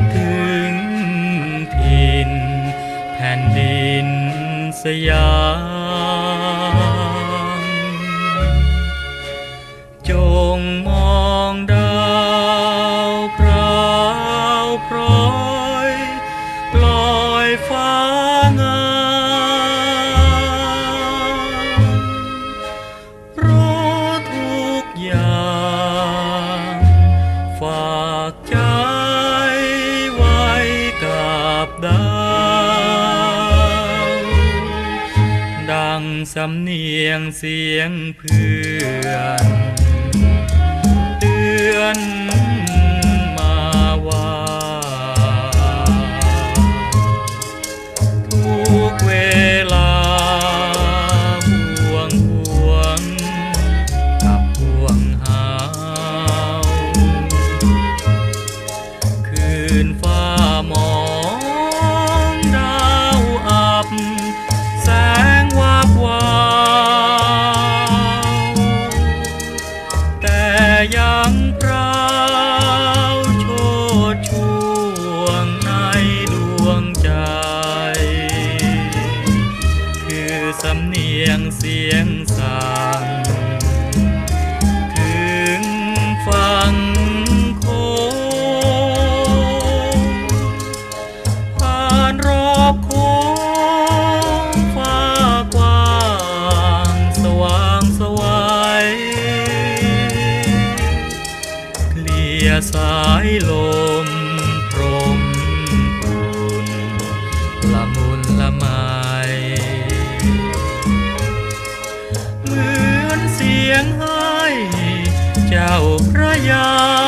ดถึงถิ่นแผ่นดินสยาม ดาวดังสำเนียงเสียงเพื่อน ยงเสียงสั่งถึงฟังโคผ่านรอบโคฟ้ากว้างสว่างสวัยเคลียสายลมพรมปุนละมุนละมา งให้ เจ้าพระยา